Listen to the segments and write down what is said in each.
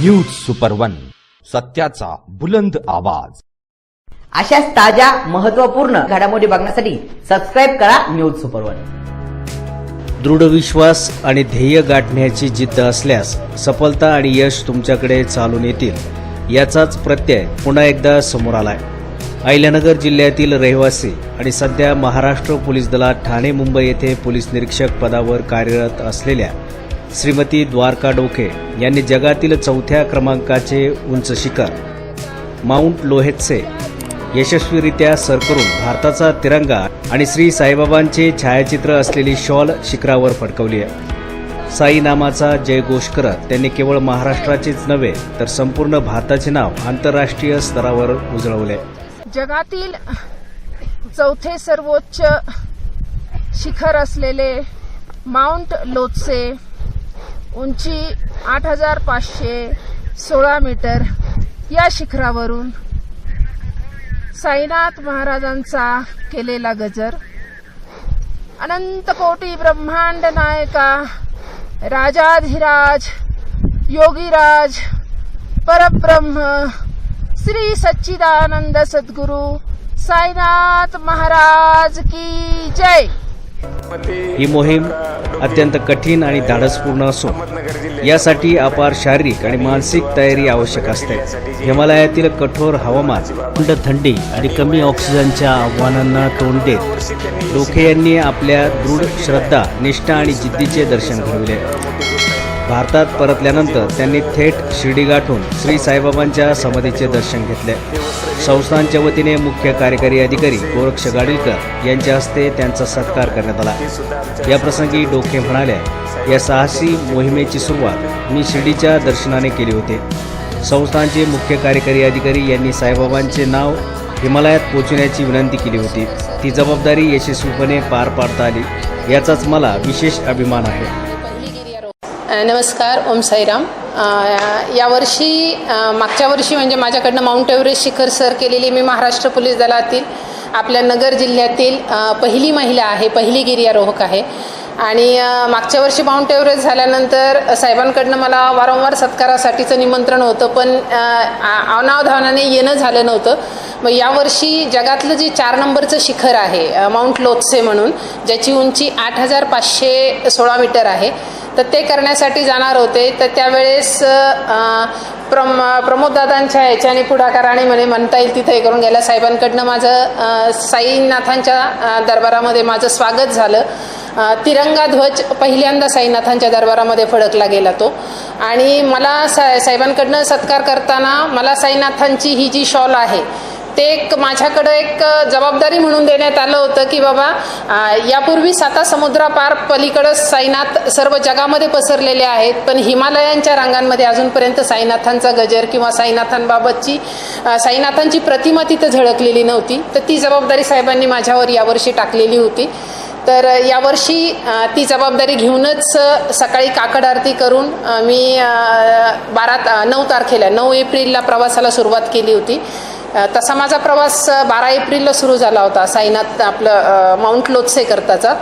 News super one सत्याचा बुलंद आवाज. अशाच ताज्या महत्त्वपूर्ण घडामोडी बघण्यासाठी सबस्क्राईब करा न्यूज सुपर वन दृढ विश्वास आणि ध्येय गाठण्याची जिद्द असल्यास सफलता आणि यश तुमच्याकडे चालून येतील. याचाच प्रत्यय पुन्हा एकदा समोर आलाय. अहिल्यानगर जिल्ह्यातील रहिवासी आणि सध्या महाराष्ट्र पोलीस दलात ठाणे मुंबई येथे पोलीस निरीक्षक पदावर कार्यरत असलेल्या श्रीमती द्वारका डोके यांनी जगातील चौथ्या क्रमांकाचे उंच शिखर माउंट लोहेतसे यशस्वीरित्या सर करून भारताचा तिरंगा आणि श्री साईबाबांचे छायाचित्र असलेली शॉल शिखरावर फडकवली आहे. साई नामाचा जयघोष करत त्यांनी केवळ महाराष्ट्राचेच नव्हे तर संपूर्ण भारताचे नाव आंतरराष्ट्रीय स्तरावर उजळवले. जगातील चौथे सर्वोच्च शिखर असलेले माउंट लोत्से उंची आठ हजार पाचशे सोळा मीटर या शिखरावरून साईनाथ महाराजांचा केलेला गजर. अनंत कोटी ब्रह्मांड नायका राजाधिराज योगीराज परब्रह्म श्री सच्चिदानंद सद्गुरु साईनाथ महाराज की जय. ही मोहीम अत्यंत कठीण आणि धाडसपूर्ण असून यासाठी अपार शारीरिक आणि मानसिक तयारी आवश्यक असते. हिमालयातील कठोर हवामान थंड थंडी आणि कमी ऑक्सिजनच्या आव्हानांना तोंड देत डोके यांनी आपल्या दृढ श्रद्धा निष्ठा आणि जिद्दीचे दर्शन घडविले. भारतात परतल्यानंतर त्यांनी थेट शिर्डी गाठून श्री साईबाबांच्या समाधीचे दर्शन घेतले. संस्थांच्या वतीने मुख्य कार्यकारी अधिकारी गोरक्ष गाडीलकर यांच्या हस्ते त्यांचा सत्कार करण्यात आला. याप्रसंगी डोके म्हणाले या साहसी मोहिमेची सुरुवात मी शिर्डीच्या दर्शनाने केली होती. संस्थांचे मुख्य कार्यकारी अधिकारी यांनी साईबाबांचे नाव हिमालयात पोहोचवण्याची विनंती केली होती. ती जबाबदारी यशस्वीपणे पार पाडता आली. याचाच मला विशेष अभिमान आहे. नमस्कार ओम साईराम. यावर्षी मागच्या वर्षी म्हणजे माझ्याकडनं माउंट एव्हरेस्ट शिखर सर केलेली मी महाराष्ट्र पोलीस दलातील आपल्या नगर जिल्ह्यातील पहिली महिला आहे पहिली गिर्यारोहक आहे. आणि मागच्या वर्षी माउंट एव्हरेस्ट झाल्यानंतर साहेबांकडनं मला वारंवार सत्कारासाठीचं निमंत्रण होतं पण आ- अनावधानाने येणं झालं नव्हतं. मग यावर्षी जगातलं जे चार नंबरचं शिखर आहे माउंट लोत्से म्हणून ज्याची उंची आठ हजार पाचशे सोळा मीटर आहे तर ते करण्यासाठी जाणार होते. तर त्यावेळेस प्रम प्रमोददादांच्या याच्याने पुढाकाराने म्हणे म्हणता येईल तिथे हे करून गेल्या साहेबांकडनं माझं साईनाथांच्या दरबारामध्ये माझं स्वागत झालं. तिरंगा ध्वज पहिल्यांदा साईनाथांच्या दरबारामध्ये फडकला गेला तो. आणि मला सा साहेबांकडनं सत्कार करताना मला साईनाथांची ही जी शॉल आहे ते एक माझ्याकडं एक जबाबदारी म्हणून देण्यात आलं होतं की बाबा यापूर्वी साता समुद्रापार पलीकडं साईनाथ सर्व जगामध्ये पसरलेले आहेत पण हिमालयांच्या रांगांमध्ये अजूनपर्यंत साईनाथांचा गजर किंवा साईनाथांबाबतची साईनाथांची प्रतिमा तिथं झळकलेली नव्हती. तर ती जबाबदारी साहेबांनी माझ्यावर यावर्षी टाकलेली होती. तर यावर्षी ती जबाबदारी घेऊनच सकाळी काकड आरती करून मी बारा नऊ तारखेला नऊ एप्रिलला प्रवासाला सुरुवात केली होती. तसा माझा प्रवास बारा एप्रिलला सुरू झाला होता साईनाथ आपलं माउंट लोत्से करताचा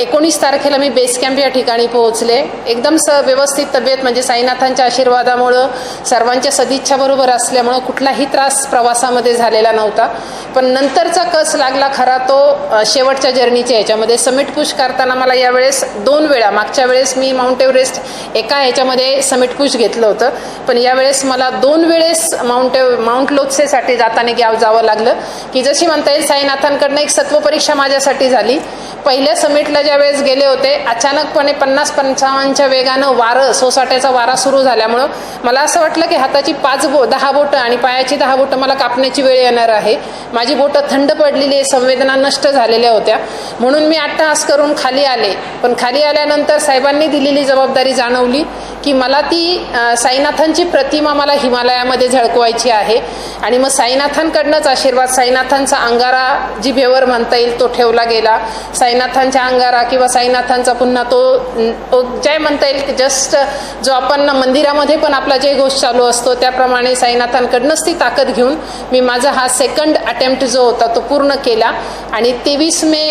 एकोणीस तारखेला मी बेस कॅम्प या ठिकाणी पोहोचले. एकदम स व्यवस्थित तब्येत म्हणजे साईनाथांच्या आशीर्वादामुळं सर्वांच्या सदिच्छाबरोबर असल्यामुळं कुठलाही त्रास प्रवासामध्ये झालेला नव्हता. पण नंतरचा कस लागला खरा तो शेवटच्या जर्नीच्या याच्यामध्ये. समिट पुश करताना मला यावेळेस दोन वेळा मागच्या वेळेस मी माउंट एव्हरेस्ट एका ह्याच्यामध्ये समिट पुश घेतलं होतं. पण यावेळेस मला दोन वेळेस माउंट एव e- माउंट लोत्सेसाठी जाताना गाव जावं लागलं. की जशी म्हणता येईल साईनाथांकडनं एक सत्वपरीक्षा माझ्यासाठी झाली. पहिल्या समिटला ज्या वेळेस गेले होते अचानकपणे पन्नास पंचावन्नच्या वेगानं वारं सोसाट्याचा वारा सुरू झाल्यामुळं मला असं वाटलं की हाताची पाच बो दहा बोटं आणि पायाची दहा बोटं मला कापण्याची वेळ येणार आहे. माझी बोटं थंड पडलेली आहे, संवेदना नष्ट झालेल्या होत्या. म्हणून मी अट्टहास करून खाली आले. पण खाली आल्यानंतर साहेबांनी दिलेली जबाबदारी जाणवली. की मला ती साईनाथांची प्रतिमा मला हिमालयामध्ये झळकवायची आहे. आणि मग साईनाथांकडनंच आशीर्वाद साईनाथांचा अंगारा जिभेवर म्हणता येईल तो ठेवला गेला. साईनाथांच्या अंगारा किंवा साईनाथांचा पुन्हा तो तो जय म्हणता येईल जस्ट जो आपण मंदिरामध्ये पण आपला जय घोष चालू असतो त्याप्रमाणे साईनाथांकडनंच ती ताकद घेऊन मी माझा हा सेकंड अटेम्प्ट जो होता तो पूर्ण केला. आणि तेवीस मे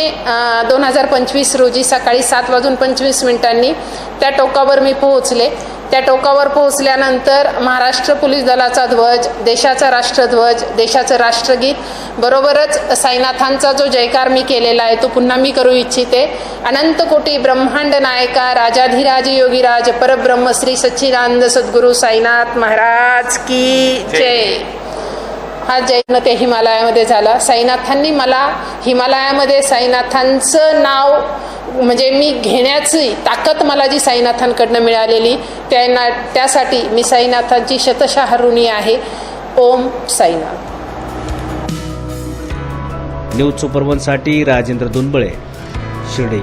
दोन हजार पंचवीस रोजी सकाळी सात वाजून पंचवीस मिनिटांनी त्या टोकावर मी पोहोचले. त्या टोकावर पोहोचल्यानंतर महाराष्ट्र पोलीस दलाचा ध्वज देशाचा राष्ट्रध्वज देशाचं राष्ट्रगीत बरोबरच साईनाथांचा जो जयकार मी केलेला आहे तो पुन्हा मी करू इच्छिते. अनंत कोटी ब्रह्मांड नायका राजाधिराज योगीराज परब्रह्म श्री सच्चिदानंद सद्गुरू साईनाथ महाराज की जय. हा जैन ते हिमालयामध्ये झाला. साईनाथांनी मला हिमालयामध्ये साईनाथांचं नाव म्हणजे मी घेण्याची ताकद मला जी साईनाथांकडनं मिळालेली त्यांना त्यासाठी मी साईनाथांची शतशः ऋणी आहे. ओम साईनाथ. न्यूज सुपरवनसाठी राजेंद्र दुनबळे शिर्डी.